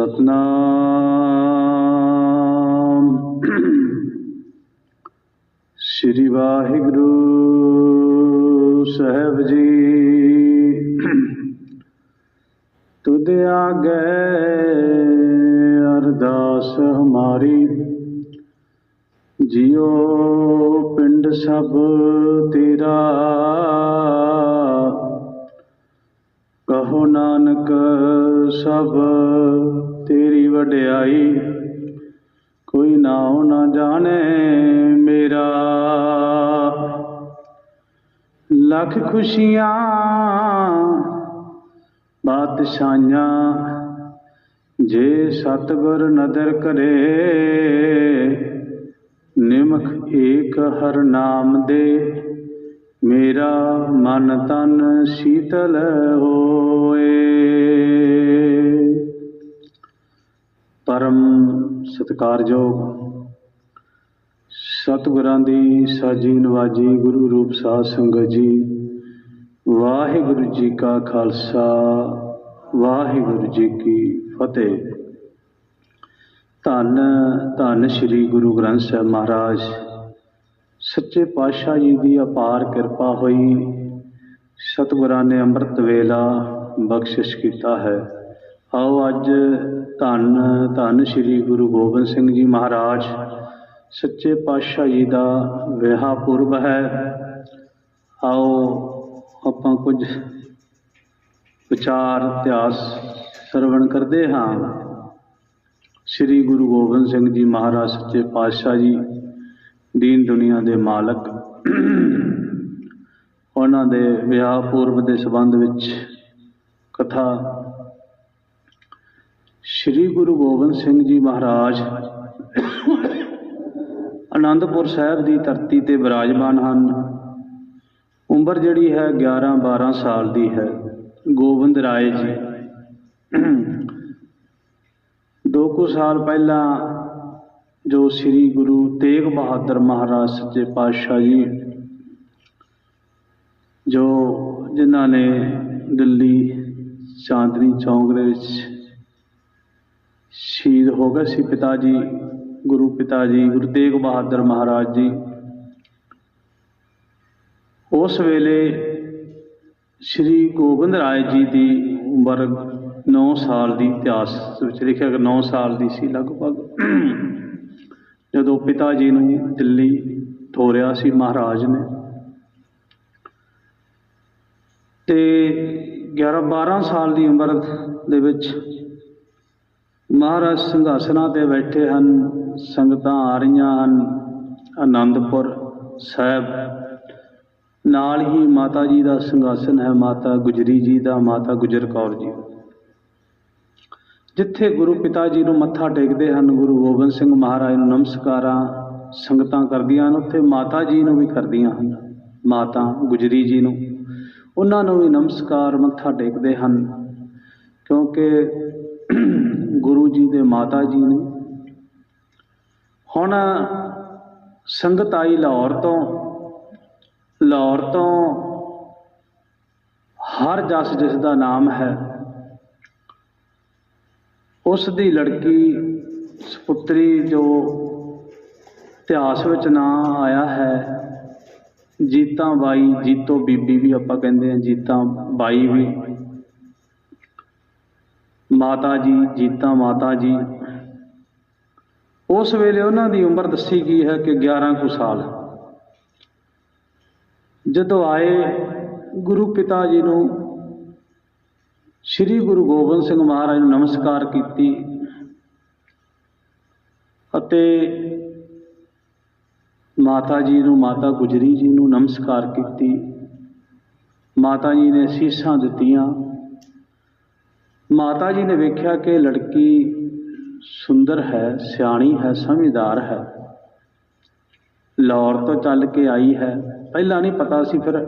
ਸਤਨਾਮ। ਸ੍ਰੀ ਵਾਹਿਗੁਰੂ ਸਾਹਿਬ ਜੀ। ਤੁਧ ਆਗੇ ਅਰਦਾਸ ਹਮਾਰੀ। ਜਿਉ ਪਿੰਡ ਸਭ ਤੇਰਾ। ਕਹੋ ਨਾਨਕ ਸਭ ਤੇਰੀ ਵਡਿਆਈ ਕੋਈ ਨਾਉ ਨਾ ਜਾਣੇ ਮੇਰਾ। ਲੱਖ ਖੁਸ਼ੀਆਂ ਬਾਦਸ਼ਾਹਾਂ ਜੇ ਸਤਗੁਰ ਨਦਰ ਕਰੇ, ਨਿਮਖ ਏਕ ਹਰ ਨਾਮ ਦੇ, ਮੇਰਾ ਮਨ ਤਨ ਸ਼ੀਤਲ ਹੋ। ਸਤਿਕਾਰਯੋਗ ਸਤਿਗੁਰਾਂ ਦੀ ਸਾਜੀ ਨਵਾਜੀ ਗੁਰੂ ਰੂਪ ਸਾਧ ਸੰਗਤ ਜੀ, ਵਾਹਿਗੁਰੂ ਜੀ ਕਾ ਖਾਲਸਾ, ਵਾਹਿਗੁਰੂ ਜੀ ਕੀ ਫਤਿਹ। ਧੰਨ ਧੰਨ ਸ੍ਰੀ ਗੁਰੂ ਗ੍ਰੰਥ ਸਾਹਿਬ ਮਹਾਰਾਜ, ਸੱਚੇ ਪਾਤਸ਼ਾਹ ਜੀ ਦੀ ਅਪਾਰ ਕਿਰਪਾ ਹੋਈ, ਸਤਿਗੁਰਾਂ ਨੇ ਅੰਮ੍ਰਿਤ ਵੇਲਾ ਬਖਸ਼ਿਸ਼ ਕੀਤਾ ਹੈ। ਆਓ ਅੱਜ ਧੰਨ ਧੰਨ ਸ੍ਰੀ ਗੁਰੂ ਗੋਬਿੰਦ ਸਿੰਘ ਜੀ ਮਹਾਰਾਜ। ਸੱਚੇ ਪਾਤਸ਼ਾਹ ਜੀ ਦਾ ਵਿਆਹ ਪੁਰਬ ਹੈ। ਆਓ ਆਪਾਂ ਕੁਝ ਵਿਚਾਰ, ਇਤਿਹਾਸ ਸਰਵਣ ਕਰਦੇ ਹਾਂ। ਸ੍ਰੀ ਗੁਰੂ ਗੋਬਿੰਦ ਸਿੰਘ ਜੀ ਮਹਾਰਾਜ, ਸੱਚੇ ਪਾਤਸ਼ਾਹ ਜੀ, ਦੀਨ ਦੁਨੀਆ ਦੇ ਮਾਲਕ। ਉਹਨਾਂ ਦੇ ਵਿਆਹ ਪੁਰਬ ਦੇ ਸੰਬੰਧ ਵਿੱਚ ਕਥਾ ਸ੍ਰੀ ਗੁਰੂ ਗੋਬਿੰਦ ਸਿੰਘ ਜੀ ਮਹਾਰਾਜ ਆਨੰਦਪੁਰ ਸਾਹਿਬ ਦੀ ਧਰਤੀ ਤੇ ਵਿਰਾਜਮਾਨ ਹਨ। ਉਮਰ ਜਿਹੜੀ ਹੈ 11 12 ਸਾਲ ਦੀ ਹੈ। ਗੋਬਿੰਦ ਰਾਏ ਜੀ। ਦੋ ਕੁ ਸਾਲ ਪਹਿਲਾਂ ਜੋ ਸ੍ਰੀ ਗੁਰੂ ਤੇਗ ਬਹਾਦਰ ਮਹਾਰਾਜ ਸੱਚੇ ਪਾਤਸ਼ਾਹ ਜੀ, ਜੋ ਜਿਨ੍ਹਾਂ ਨੇ ਦਿੱਲੀ ਚਾਂਦਨੀ ਚੌਂਕ ਦੇ ਵਿੱਚ ਸ਼ਹੀਦ ਹੋ ਗਏ ਸੀ ਪਿਤਾ ਜੀ, ਗੁਰੂ ਪਿਤਾ ਜੀ, ਗੁਰੂ ਤੇਗ ਬਹਾਦਰ ਮਹਾਰਾਜ ਜੀ। ਉਸ ਵੇਲੇ ਸ੍ਰੀ ਗੋਬਿੰਦ ਰਾਏ ਜੀ ਦੀ ਉਮਰ 9 ਸਾਲ ਦੀ ਇਤਿਹਾਸ ਵਿੱਚ ਲਿਖਿਆ ਕਿ 9 ਸਾਲ ਦੀ ਸੀ ਲਗਭਗ। ਜਦੋਂ ਪਿਤਾ ਜੀ ਨੂੰ ਦਿੱਲੀ ਤੋਰਿਆ ਸੀ ਮਹਾਰਾਜ ਨੇ, ਤੇ 11 12 ਸਾਲ ਦੀ ਉਮਰ ਦੇ ਵਿੱਚ ਮਹਾਰਾਜ ਸਿੰਘਾਸਨਾਂ ਤੇ ਬੈਠੇ ਹਨ, ਸੰਗਤਾਂ ਆ ਰਹੀਆਂ ਹਨ, ਆਨੰਦਪੁਰ ਸਾਹਿਬ। ਨਾਲ ਹੀ ਮਾਤਾ ਜੀ ਦਾ ਸਿੰਘਾਸਨ ਹੈ, ਮਾਤਾ ਗੁਜਰੀ ਜੀ ਦਾ, ਮਾਤਾ ਗੁਜਰ ਕੌਰ ਜੀ ਜਿੱਥੇ ਗੁਰੂ ਪਿਤਾ ਜੀ ਨੂੰ ਮੱਥਾ ਟੇਕਦੇ ਹਨ, ਗੁਰੂ ਗੋਬਿੰਦ ਸਿੰਘ ਮਹਾਰਾਜ ਨੂੰ ਨਮਸਕਾਰਾਂ, ਸੰਗਤਾਂ ਕਰਦੀਆਂ ਹਨ, ਉੱਥੇ ਮਾਤਾ ਜੀ ਨੂੰ ਵੀ ਕਰਦੀਆਂ ਹਨ, ਮਾਤਾ ਗੁਜਰੀ ਜੀ ਨੂੰ। ਉਹਨਾਂ ਨੂੰ ਵੀ ਨਮਸਕਾਰ ਮੱਥਾ ਟੇਕਦੇ ਹਨ, ਕਿਉਂਕਿ ਗੁਰੂ ਜੀ ਦੇ ਮਾਤਾ ਜੀ ਨੇ। ਹੁਣ ਸੰਗਤ ਆਈ ਲਾਹੌਰ ਤੋਂ। ਲਾਹੌਰ ਤੋਂ ਹਰ ਜਸ ਜਿਸ ਦਾ ਨਾਮ ਹੈ, ਉਸ ਦੀ ਲੜਕੀ ਸੁਪੁੱਤਰੀ ਜੋ ਇਤਿਹਾਸ ਵਿੱਚ ਨਾਂ ਆਇਆ ਹੈ, ਜੀਤਾਂ ਬਾਈ, ਜੀਤੋ ਬੀਬੀ ਵੀ ਆਪਾਂ ਕਹਿੰਦੇ ਹਾਂ, ਜੀਤਾਂ ਬਾਈ ਵੀ ਮਾਤਾ ਜੀ, ਜੀਤਾ ਮਾਤਾ ਜੀ। ਉਸ ਵੇਲੇ ਉਹਨਾਂ ਦੀ ਉਮਰ ਦੱਸੀ ਗਈ ਹੈ ਕਿ 11 ਕੁ ਸਾਲ। ਜਦੋਂ ਆਏ, ਗੁਰੂ ਪਿਤਾ ਜੀ ਨੂੰ ਸ੍ਰੀ ਗੁਰੂ ਗੋਬਿੰਦ ਸਿੰਘ ਮਹਾਰਾਜ ਨੂੰ ਨਮਸਕਾਰ ਕੀਤੀ ਅਤੇ ਮਾਤਾ ਜੀ ਨੂੰ, ਮਾਤਾ ਗੁਜਰੀ ਜੀ ਨੂੰ ਨਮਸਕਾਰ ਕੀਤੀ। ਮਾਤਾ ਜੀ ਨੇ ਸੀਸਾਂ ਦਿੱਤੀਆਂ। ਮਾਤਾ ਜੀ ਨੇ ਵੇਖਿਆ ਕਿ ਲੜਕੀ ਸੁੰਦਰ ਹੈ, ਸਿਆਣੀ ਹੈ, ਸਮਝਦਾਰ ਹੈ। ਲਾਹੌਰ ਤੋਂ ਚੱਲ ਕੇ ਆਈ ਹੈ। ਪਹਿਲਾਂ ਨਹੀਂ ਪਤਾ ਸੀ, ਫਿਰ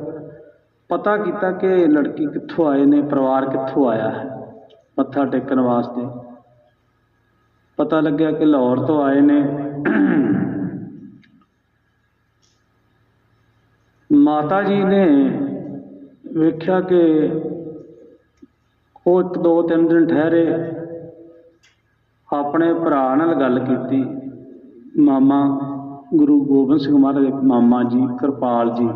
ਪਤਾ ਕੀਤਾ ਕਿ ਲੜਕੀ ਕਿੱਥੋਂ ਆਏ ਨੇ, ਪਰਿਵਾਰ ਕਿੱਥੋਂ ਆਇਆ ਹੈ, ਮੱਥਾ ਟੇਕਣ ਵਾਸਤੇ। ਪਤਾ ਲੱਗਿਆ ਕਿ ਲਾਹੌਰ ਤੋਂ ਆਏ ਨੇ। ਮਾਤਾ ਜੀ ਨੇ ਵੇਖਿਆ ਕਿ ਉਹ ਇੱਕ ਦੋ ਤਿੰਨ ਦਿਨ ਠਹਿਰੇ। ਆਪਣੇ ਭਰਾ ਨਾਲ ਗੱਲ ਕੀਤੀ। ਮਾਮਾ, ਗੁਰੂ ਗੋਬਿੰਦ ਸਿੰਘ ਮਹਾਰਾਜ ਦੇ ਮਾਮਾ ਜੀ, ਕਿਰਪਾਲ ਜੀ।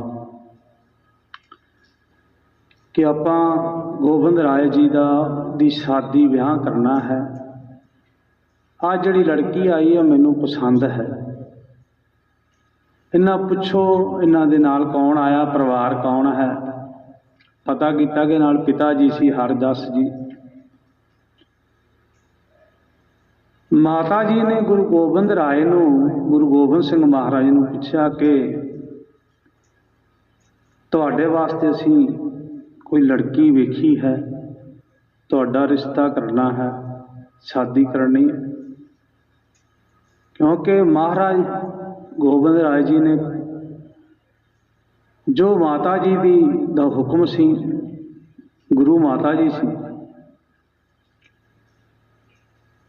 ਕਿ ਆਪਾਂ ਗੋਬਿੰਦ ਰਾਏ ਜੀ ਦਾ, ਦੀ ਸ਼ਾਦੀ ਵਿਆਹ ਕਰਨਾ ਹੈ। ਆ ਜਿਹੜੀ ਲੜਕੀ ਆਈ ਹੈ ਮੈਨੂੰ ਪਸੰਦ ਹੈ। ਇਹਨਾਂ ਪੁੱਛੋ, ਇਹਨਾਂ ਦੇ ਨਾਲ ਕੌਣ ਆਇਆ, ਪਰਿਵਾਰ ਕੌਣ ਹੈ? ਪਤਾ ਕੀਤਾ ਕਿ ਨਾਲ ਪਿਤਾ ਜੀ ਸੀ, ਹਰਦਾਸ ਜੀ। ਮਾਤਾ ਜੀ ਨੇ ਗੁਰੂ ਗੋਬਿੰਦ ਰਾਏ ਨੂੰ, ਗੁਰੂ ਗੋਬਿੰਦ ਸਿੰਘ ਮਹਾਰਾਜ ਨੂੰ ਪੁੱਛਿਆ ਕਿ ਤੁਹਾਡੇ ਵਾਸਤੇ ਅਸੀਂ ਕੋਈ ਲੜਕੀ ਵੇਖੀ ਹੈ? ਤੁਹਾਡਾ ਰਿਸ਼ਤਾ ਕਰਨਾ ਹੈ, ਸ਼ਾਦੀ ਕਰਨੀ ਹੈ। ਕਿਉਂਕਿ ਮਹਾਰਾਜ ਗੋਬਿੰਦ ਰਾਏ ਜੀ ਨੇ ਜੋ ਮਾਤਾ ਜੀ ਦੀ ਦਾ ਹੁਕਮ ਸੀ, ਗੁਰੂ ਮਾਤਾ ਜੀ ਸੀ।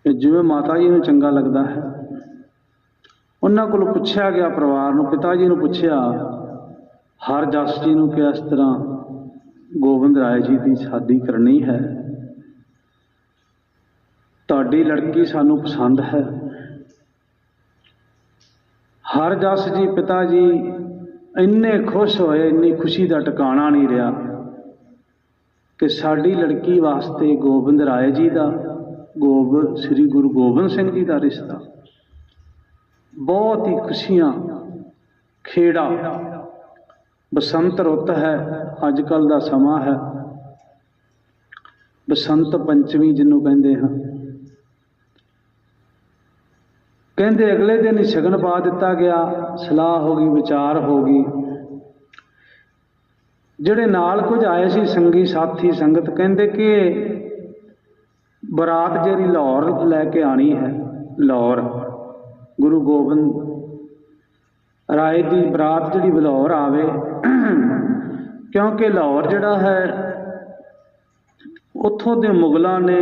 ਕਿ ਜਿਵੇਂ ਮਾਤਾ ਜੀ ਨੂੰ ਚੰਗਾ ਲੱਗਦਾ ਹੈ, ਉਹਨਾਂ ਕੋਲ ਪੁੱਛਿਆ ਗਿਆ ਪਰਿਵਾਰ ਨੂੰ, ਪਿਤਾ ਜੀ ਨੂੰ ਪੁੱਛਿਆ, ਹਰ ਜਸ ਜੀ ਨੂੰ ਕਿ ਇਸ ਤਰ੍ਹਾਂ ਗੋਬਿੰਦ ਰਾਏ ਜੀ ਦੀ ਸ਼ਾਦੀ ਕਰਨੀ ਹੈ। ਤੁਹਾਡੀ ਲੜਕੀ ਸਾਨੂੰ ਪਸੰਦ ਹੈ। ਹਰ ਜਸ ਜੀ, ਪਿਤਾ ਜੀ ਇੰਨੇ ਖੁਸ਼ ਹੋਏ, ਇੰਨੀ ਖੁਸ਼ੀ ਦਾ ਟਿਕਾਣਾ ਨਹੀਂ ਰਿਹਾ ਕਿ ਸਾਡੀ ਲੜਕੀ ਵਾਸਤੇ ਗੋਬਿੰਦ ਰਾਏ ਜੀ ਦਾ, ਗੋਬ, ਸ੍ਰੀ ਗੁਰੂ ਗੋਬਿੰਦ ਸਿੰਘ ਜੀ ਦਾ ਰਿਸ਼ਤਾ। ਬਹੁਤ ਹੀ ਖੁਸ਼ੀਆਂ, ਖੇੜਾ, ਬਸੰਤ ਰੁੱਤ ਹੈ ਅੱਜ ਕੱਲ ਦਾ ਸਮਾਂ ਹੈ। ਬਸੰਤ ਪੰਚਮੀ ਜਿਹਨੂੰ ਕਹਿੰਦੇ ਹਾਂ। ਕਹਿੰਦੇ ਅਗਲੇ ਦਿਨ ਹੀ ਸ਼ਗਨ ਪਾ ਦਿੱਤਾ ਗਿਆ, ਸਲਾਹ ਹੋ ਗਈ, ਵਿਚਾਰ ਹੋ ਗਈ। ਜਿਹੜੇ ਨਾਲ ਕੁਝ ਆਏ ਸੀ, ਸੰਗੀ ਸਾਥੀ, ਸੰਗਤ ਕਹਿੰਦੇ ਕਿ ਬਰਾਤ ਜਿਹੜੀ ਲਾਹੌਰ ਲੈ ਕੇ ਆਣੀ ਹੈ, ਲਾਹੌਰ। ਗੁਰੂ ਗੋਬਿੰਦ ਰਾਏ ਦੀ ਬਰਾਤ ਜਿਹੜੀ ਬਲੌਰ ਆਵੇ, ਕਿਉਂਕਿ ਲਾਹੌਰ ਜਿਹੜਾ ਹੈ, ਉੱਥੋਂ ਦੇ ਮੁਗਲਾਂ ਨੇ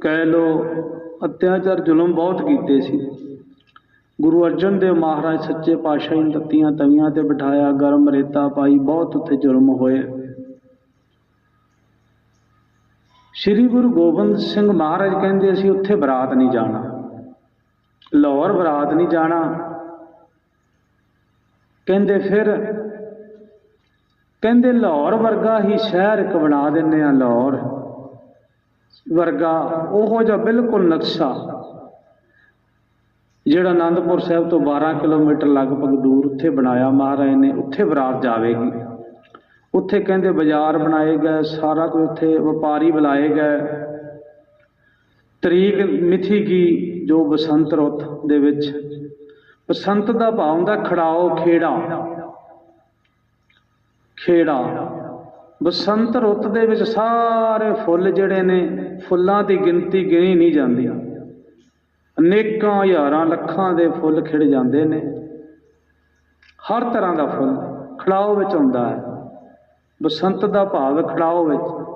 ਕਹਿ ਲੋ ਅਤਿਆਚਾਰ ਜ਼ੁਲਮ ਬਹੁਤ ਕੀਤੇ ਸੀ। ਗੁਰੂ ਅਰਜਨ ਦੇਵ ਮਹਾਰਾਜ ਸੱਚੇ ਪਾਤਸ਼ਾਹ ਨੇ ਤੱਤੀਆਂ ਤਵੀਆਂ ਤੇ ਬਿਠਾਇਆ, ਗਰਮ ਰੇਤਾ ਪਾਈ, ਬਹੁਤ ਉੱਥੇ ਜ਼ੁਲਮ ਹੋਏ। ਸ੍ਰੀ ਗੁਰੂ ਗੋਬਿੰਦ ਸਿੰਘ ਮਹਾਰਾਜ ਕਹਿੰਦੇ, ਅਸੀਂ ਉੱਥੇ ਬਰਾਤ ਨਹੀਂ ਜਾਣਾ। ਲਾਹੌਰ ਬਰਾਤ ਨਹੀਂ ਜਾਣਾ। ਕਹਿੰਦੇ ਫਿਰ, ਕਹਿੰਦੇ ਲਾਹੌਰ ਵਰਗਾ ਹੀ ਸ਼ਹਿਰ ਇੱਕ ਬਣਾ ਦਿੰਨੇ ਆ ਲਾਹੌਰ। ਵਰਗਾ ਉਹੋ ਜਿਹਾ ਬਿਲਕੁਲ ਨਕਸ਼ਾ। ਜਿਹੜਾ ਆਨੰਦਪੁਰ ਸਾਹਿਬ ਤੋਂ 12 ਕਿਲੋਮੀਟਰ ਲਗਭਗ ਦੂਰ ਉੱਥੇ ਬਣਾਇਆ ਮਹਾਰਾਜ ਨੇ, ਉੱਥੇ ਬਰਾਤ ਜਾਵੇਗੀ। ਉੱਥੇ ਕਹਿੰਦੇ ਬਾਜ਼ਾਰ ਬਣਾਏ ਗਏ, ਸਾਰਾ ਕੁਝ ਉੱਥੇ ਵਪਾਰੀ ਬੁਲਾਏ ਗਏ। ਤਰੀਕ ਮਿਥੀ ਕੀ ਜੋ ਬਸੰਤ ਰੁੱਤ ਦੇ ਵਿੱਚ। ਬਸੰਤ ਦਾ ਭਾਵ ਹੁੰਦਾ ਖੜਾਓ ਖੇੜਾ ਖੇੜਾ ਬਸੰਤ ਰੁੱਤ ਦੇ ਵਿੱਚ ਸਾਰੇ ਫੁੱਲ ਜਿਹੜੇ ਨੇ, ਫੁੱਲਾਂ ਦੀ ਗਿਣਤੀ ਗਿਣੀ ਨਹੀਂ ਜਾਂਦੀ। ਅਨੇਕਾਂ ਹਜ਼ਾਰਾਂ ਲੱਖਾਂ ਦੇ ਫੁੱਲ ਖਿੜ ਜਾਂਦੇ ਨੇ। ਹਰ ਤਰ੍ਹਾਂ ਦਾ ਫੁੱਲ ਖੜਾਓ ਵਿੱਚ ਹੁੰਦਾ ਹੈ। ਬਸੰਤ ਦਾ ਭਾਵ ਖੜਾਓ ਵਿੱਚ।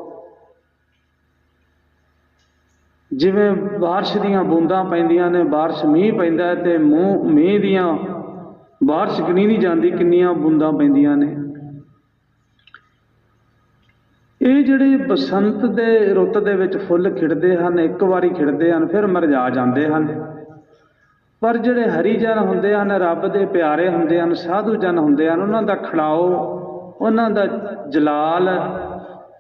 ਜਿਵੇਂ ਬਾਰਿਸ਼ ਦੀਆਂ ਬੂੰਦਾਂ ਪੈਂਦੀਆਂ ਨੇ, ਬਾਰਿਸ਼ ਮੀਂਹ ਪੈਂਦਾ ਹੈ ਤੇ ਮੂੰਹ ਮੀਂਹ ਦੀਆਂ ਬਾਰਿਸ਼ ਕਿੰਨੀ ਨਹੀਂ ਜਾਂਦੀ, ਕਿੰਨੀਆਂ ਬੂੰਦਾਂ ਪੈਂਦੀਆਂ ਨੇ। ਇਹ ਜਿਹੜੇ ਬਸੰਤ ਦੇ ਰੁੱਤ ਦੇ ਵਿੱਚ ਫੁੱਲ ਖਿੜਦੇ ਹਨ, ਇੱਕ ਵਾਰੀ ਖਿੜਦੇ ਹਨ, ਫਿਰ ਮਰਜਾ ਜਾਂਦੇ ਹਨ। ਪਰ ਜਿਹੜੇ ਹਰੀ ਜਨ ਹੁੰਦੇ ਹਨ, ਰੱਬ ਦੇ ਪਿਆਰੇ ਹੁੰਦੇ ਹਨ, ਸਾਧੂ ਜਨ ਹੁੰਦੇ ਹਨ, ਉਹਨਾਂ ਦਾ ਖੜਾਓ, ਉਹਨਾਂ ਦਾ ਜਲਾਲ,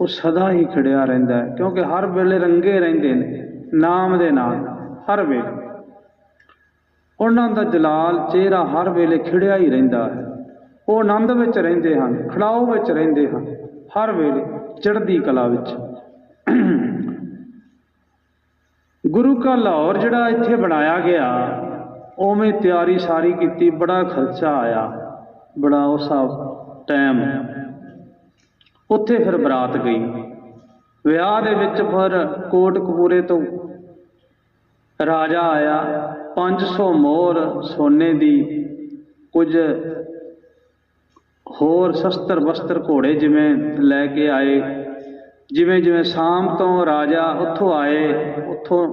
ਉਹ ਸਦਾ ਹੀ ਖੜਿਆ ਰਹਿੰਦਾ ਹੈ, ਕਿਉਂਕਿ ਹਰ ਵੇਲੇ ਰੰਗੇ ਰਹਿੰਦੇ ਨੇ, ਨਾਮ ਦੇ ਨਾਲ, ਹਰ ਵੇਲੇ। ਉਹਨਾਂ ਦਾ ਜਲਾਲ, ਚਿਹਰਾ ਹਰ ਵੇਲੇ ਖਿੜਿਆ ਹੀ ਰਹਿੰਦਾ ਹੈ। ਉਹ ਆਨੰਦ ਵਿੱਚ ਰਹਿੰਦੇ ਹਨ, ਖੜਾਓ ਵਿੱਚ ਰਹਿੰਦੇ ਹਨ, ਹਰ ਵੇਲੇ। ਚੜ੍ਹਦੀ ਕਲਾ ਵਿੱਚ। ਗੁਰੂ ਕਾ ਲਾਹੌਰ ਜਿਹੜਾ ਇੱਥੇ ਬਣਾਇਆ ਗਿਆ, ਉਵੇਂ ਤਿਆਰੀ ਸਾਰੀ ਕੀਤੀ, ਬੜਾ ਖਰਚਾ ਆਇਆ, ਬੜਾ ਉਸ ਟਾਈਮ ਉੱਥੇ ਫਿਰ ਬਰਾਤ ਗਈ। ਵਿਆਹ ਦੇ ਵਿੱਚ ਫਿਰ ਕੋਟ ਕਪੂਰੇ ਤੋਂ ਰਾਜਾ ਆਇਆ 500 ਮੋਹਰ ਸੋਨੇ ਦੀ, ਕੁਝ ਹੋਰ ਸ਼ਸਤਰ ਵਸਤਰ ਘੋੜੇ ਜਿਵੇਂ ਲੈ ਕੇ ਆਏ, ਜਿਵੇਂ ਜਿਵੇਂ ਸ਼ਾਮ ਤੋਂ ਰਾਜਾ ਉੱਥੋਂ ਆਏ, ਉੱਥੋਂ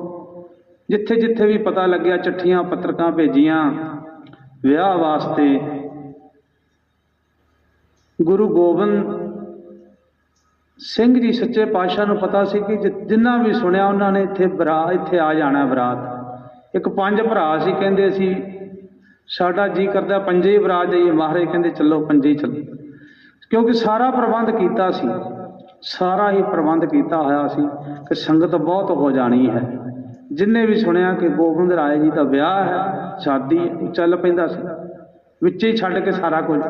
ਜਿੱਥੇ ਜਿੱਥੇ ਵੀ ਪਤਾ ਲੱਗਿਆ ਚਿੱਠੀਆਂ ਪੱਤਰਕਾਂ ਭੇਜੀਆਂ, ਵਿਆਹ ਵਾਸਤੇ ਗੁਰੂ ਗੋਬਿੰਦ ਸਿੰਘ ਜੀ ਸੱਚੇ ਪਾਤਸ਼ਾਹ ਨੂੰ ਪਤਾ ਸੀ ਕਿ ਜਿੰਨਾ ਵੀ ਸੁਣਿਆ ਉਹਨਾਂ ਨੇ ਇੱਥੇ ਬਰਾ, ਇੱਥੇ ਆ ਜਾਣਾ ਬਰਾਤ। ਇੱਕ ਪੰਜ ਭਰਾ ਸੀ, ਕਹਿੰਦੇ ਸੀ ਸਾਡਾ ਜੀ ਕਰਦਾ ਪੰਜੇ ਹੀ। ਜਾਈਏ ਮਹਾਰਾਜ ਕਹਿੰਦੇ, ਚੱਲੋ, ਪੰਜੇ ਹੀ ਚੱਲੋ। ਕਿਉਂਕਿ ਸਾਰਾ ਪ੍ਰਬੰਧ ਕੀਤਾ ਸੀ। ਸਾਰਾ ਹੀ ਪ੍ਰਬੰਧ ਕੀਤਾ ਹੋਇਆ ਸੀ ਕਿ ਸੰਗਤ ਬਹੁਤ ਹੋ ਜਾਣੀ ਹੈ। ਜਿੰਨੇ ਵੀ ਸੁਣਿਆ ਕਿ ਗੋਬਿੰਦ ਰਾਏ ਜੀ ਦਾ ਵਿਆਹ ਹੈ, ਸ਼ਾਦੀ ਚੱਲ ਪੈਂਦਾ ਸੀ। ਵਿੱਚ ਹੀ ਛੱਡ ਕੇ ਸਾਰਾ ਕੁਝ।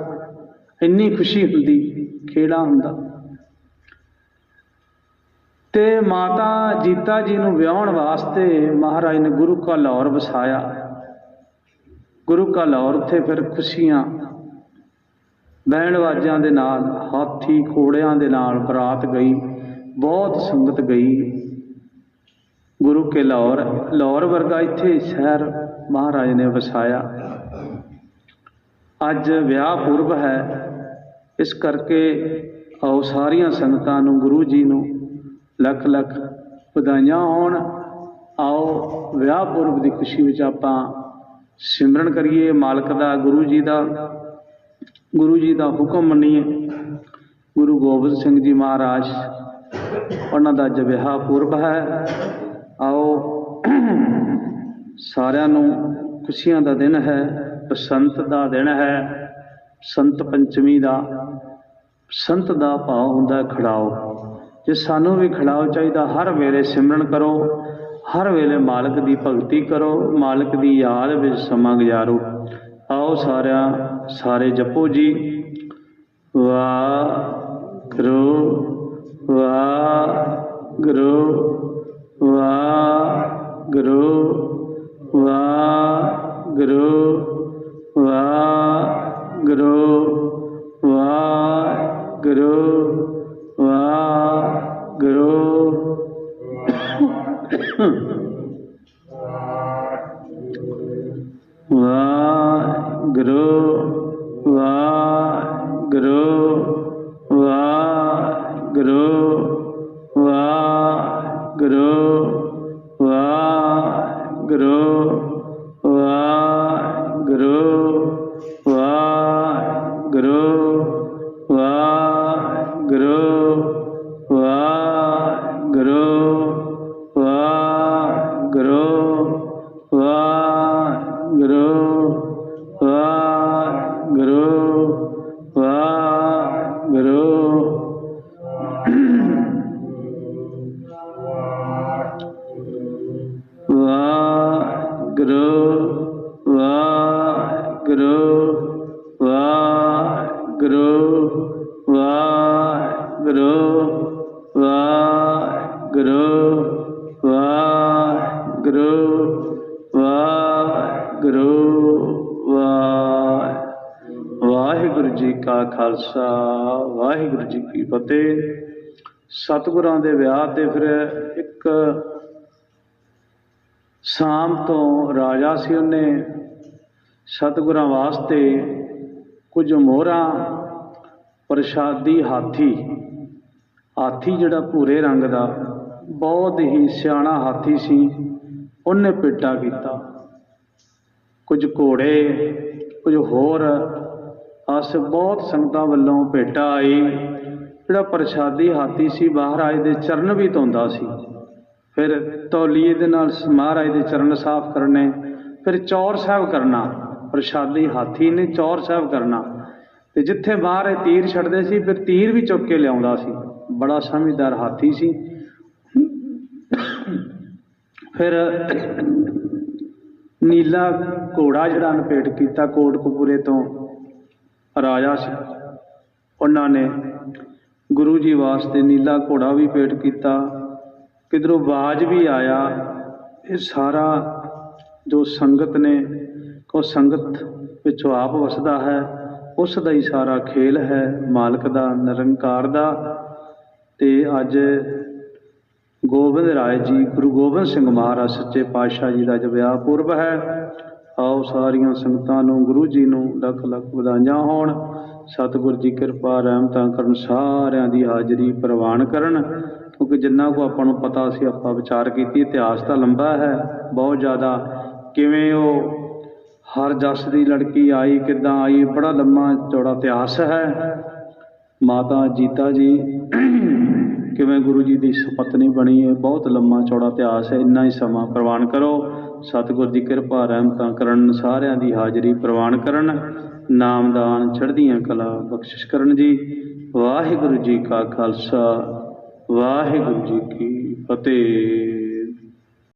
ਇੰਨੀ ਖੁਸ਼ੀ ਹੁੰਦੀ, ਖੇੜਾ ਹੁੰਦਾ। ਤੇ ਮਾਤਾ ਜੀਤਾ ਜੀ ਨੂੰ ਵਿਆਹਣ ਵਾਸਤੇ ਮਹਾਰਾਜ ਨੇ ਗੁਰੂ ਕਾ ਲਾਹੌਰ ਵਸਾਇਆ। ਗੁਰੂ ਕਾ ਲਾਹੌਰ ਉੱਥੇ ਫਿਰ ਖੁਸ਼ੀਆਂ ਬੈਂਡ ਵਾਜਿਆਂ ਦੇ ਨਾਲ, ਹਾਥੀ ਘੋੜਿਆਂ ਦੇ ਨਾਲ ਬਰਾਤ ਗਈ, ਬਹੁਤ ਸੰਗਤ ਗਈ। ਗੁਰੂ ਕੇ ਲਾਹੌਰ ਲਾਹੌਰ ਵਰਗਾ ਇੱਥੇ ਸ਼ਹਿਰ ਮਹਾਰਾਜ ਨੇ ਵਸਾਇਆ। ਅੱਜ ਵਿਆਹ ਪੁਰਬ ਹੈ, ਇਸ ਕਰਕੇ ਆਓ ਸਾਰੀਆਂ ਸੰਗਤਾਂ ਨੂੰ, ਗੁਰੂ ਜੀ ਨੂੰ ਲੱਖ ਲੱਖ ਵਧਾਈਆਂ ਹੋਣ। ਆਓ ਵਿਆਹ ਪੁਰਬ ਦੀ ਖੁਸ਼ੀ ਵਿੱਚ ਆਪਾਂ ਸਿਮਰਨ ਕਰੀਏ ਮਾਲਕ ਦਾ, ਗੁਰੂ ਜੀ ਦਾ। ਗੁਰੂ ਜੀ ਦਾ ਹੁਕਮ ਮੰਨੀਏ। ਗੁਰੂ ਗੋਬਿੰਦ ਸਿੰਘ ਜੀ ਮਹਾਰਾਜ, ਉਹਨਾਂ ਦਾ ਅੱਜ ਪੁਰਬ ਹੈ। ਆਓ, ਸਾਰਿਆਂ ਨੂੰ ਖੁਸ਼ੀਆਂ ਦਾ ਦਿਨ ਹੈ, ਬਸੰਤ ਦਾ ਦਿਨ ਹੈ। ਸੰਤ ਪੰਚਮੀ ਦਾ, ਸੰਤ ਦਾ ਭਾਵ ਹੁੰਦਾ ਹੈ ਖੜਾਓ। ਜੇ ਸਾਨੂੰ ਵੀ ਖੜਾਓ ਚਾਹੀਦਾ, ਹਰ ਵੇਲੇ ਸਿਮਰਨ ਕਰੋ। ਹਰ ਵੇਲੇ ਮਾਲਕ ਦੀ ਭਗਤੀ ਕਰੋ, ਮਾਲਕ ਦੀ ਯਾਦ ਵਿੱਚ ਸਮਾਂ ਗੁਜ਼ਾਰੋ। ਆਓ ਸਾਰਿਆਂ, ਸਾਰੇ ਜਪੋ ਜੀ। ਵਾ ਗੁਰੂ ਵਾ ਗੁਰੂ ਵਾ ਗੁਰੂ ਵਾ ਗੁਰੂ ਵਾ ਗੁਰੂ ਵਾ ਗੁਰੂ ਵਾ ਗੁਰੂ ਵਾਹਿਗੁਰੂ ਵਾਹਿਗੁਰੂ ਵਾਹਿਗੁਰੂ ਵਾਹਿਗੁਰੂ ਵਾਹਿਗੁਰੂ ਵਾਹਿਗੁਰੂ ਵਾਹਿਗੁਰੂ, ਵਾਹਿ, ਵਾਹਿਗੁਰੂ ਜੀ ਕਾ ਖਾਲਸਾ, ਵਾਹਿਗੁਰੂ ਜੀ ਕੀ ਫਤਿਹ। ਸਤਿਗੁਰਾਂ ਦੇ ਵਿਆਹ ਤੇ ਫਿਰ ਇੱਕ ਸ਼ਾਮ ਤੋਂ ਰਾਜਾ ਸੀ ਉਹਨੇ। ਸਤਿਗੁਰਾਂ ਵਾਸਤੇ ਕੁਝ ਮੋਹਰਾਂ, ਪ੍ਰਸ਼ਾਦੀ ਹਾਥੀ। ਹਾਥੀ ਜਿਹੜਾ ਭੂਰੇ ਰੰਗ ਦਾ, ਬਹੁਤ ਹੀ ਸਿਆਣਾ ਹਾਥੀ ਸੀ। ਉਹਨੇ ਪਿੱਟਾ ਕੀਤਾ। ਕੁਝ ਘੋੜੇ, ਕੁਝ ਹੋਰ, ਅਸ ਬਹੁਤ ਸੰਗਤਾਂ ਵੱਲੋਂ ਭੇਟਾ ਆਈ। ਜਿਹੜਾ ਪ੍ਰਸ਼ਾਦੀ ਹਾਥੀ ਸੀ, ਮਹਾਰਾਜ ਦੇ ਚਰਨ ਵੀ ਧੋਂਦਾ ਸੀ। ਫਿਰ ਤੌਲੀਏ ਦੇ ਨਾਲ ਮਹਾਰਾਜ ਦੇ ਚਰਨ ਸਾਫ਼ ਕਰਨੇ, ਫਿਰ ਚੌਰ ਸਾਹਿਬ ਕਰਨਾ। ਪ੍ਰਸ਼ਾਦੀ ਹਾਥੀ ਨੇ ਚੌਰ ਸਾਹਿਬ ਕਰਨਾ। ਤੇ ਜਿੱਥੇ ਬਾਹਰ ਇਹ ਤੀਰ ਛੱਡਦੇ ਸੀ, ਫਿਰ ਤੀਰ ਵੀ ਚੁੱਕ ਕੇ ਲਿਆਉਂਦਾ ਸੀ। ਬੜਾ ਸਮਝਦਾਰ ਹਾਥੀ ਸੀ। ਫਿਰ ਨੀਲਾ ਘੋੜਾ ਜਿਹੜਾ ਨਪੇਟ ਕੀਤਾ ਕੋਟਕਪੂਰੇ ਤੋਂ, ਰਾਜਾ ਸੀ। ਉਹਨਾਂ ਨੇ ਗੁਰੂ ਜੀ ਵਾਸਤੇ ਨੀਲਾ ਘੋੜਾ ਵੀ ਭੇਟ ਕੀਤਾ। ਕਿਧਰੋਂ ਬਾਜ ਵੀ ਆਇਆ। ਇਹ ਸਾਰਾ ਜੋ ਸੰਗਤ ਨੇ ਕੋ ਸੰਗਤ ਵਿੱਚੋਂ ਆਪ ਵਸਦਾ ਹੈ, ਉਸ ਦਾ ਹੀ ਸਾਰਾ ਖੇਲ ਹੈ, ਮਾਲਕ ਦਾ, ਨਿਰੰਕਾਰ ਦਾ। ਤੇ ਅੱਜ ਗੋਬਿੰਦ ਰਾਏ ਜੀ, ਗੁਰੂ ਗੋਬਿੰਦ ਸਿੰਘ ਮਹਾਰਾਜ ਸੱਚੇ ਪਾਤਸ਼ਾਹ ਜੀ ਦਾ ਅੱਜ ਵਿਆਹ ਪੁਰਬ ਹੈ। ਆਓ ਸਾਰੀਆਂ ਸੰਗਤਾਂ ਨੂੰ, ਗੁਰੂ ਜੀ ਨੂੰ ਲੱਖ ਲੱਖ ਵਧਾਈਆਂ ਹੋਣ। ਸਤਿਗੁਰ ਜੀ ਕਿਰਪਾ, ਰਹਿਮਤਾਂ ਕਰਨ ਸਾਰਿਆਂ ਦੀ ਹਾਜ਼ਰੀ ਪ੍ਰਵਾਨ ਕਰਨ। ਕਿਉਂਕਿ ਜਿੰਨਾ ਕੋ ਆਪਾਂ ਨੂੰ ਪਤਾ ਸੀ, ਆਪਾਂ ਵਿਚਾਰ ਕੀਤੀ, ਇਤਿਹਾਸ ਤਾਂ ਲੰਬਾ ਹੈ, ਬਹੁਤ ਜ਼ਿਆਦਾ। ਕਿਵੇਂ ਉਹ ਹਰ ਜਸ ਦੀ ਲੜਕੀ ਆਈ, ਕਿੱਦਾਂ ਆਈ, ਬੜਾ ਲੰਮਾ ਚੌੜਾ ਇਤਿਹਾਸ ਹੈ। ਮਾਤਾ ਜੀਤਾ ਜੀ, ਕਿਵੇਂ ਗੁਰੂ ਜੀ ਦੀ ਸੁਪਤਨੀ ਬਣੀ ਹੈ, ਬਹੁਤ ਲੰਮਾ ਚੌੜਾ ਇਤਿਹਾਸ ਹੈ, ਇੰਨਾ ਹੀ ਸਮਾਂ ਪ੍ਰਵਾਨ ਕਰੋ। ਸਤਿਗੁਰ ਦੀ ਕਿਰਪਾ, ਰਹਿਮਤਾਂ ਕਰਨ ਸਾਰਿਆਂ ਦੀ ਹਾਜ਼ਰੀ ਪ੍ਰਵਾਨ ਕਰਨ। ਨਾਮਦਾਨ ਚੜ੍ਹਦੀਆਂ ਕਲਾ ਬਖਸ਼ਿਸ਼ ਕਰਨ ਜੀ। ਵਾਹਿਗੁਰੂ ਜੀ ਕਾ ਖਾਲਸਾ, ਵਾਹਿਗੁਰੂ ਜੀ ਕੀ ਫਤਿਹ।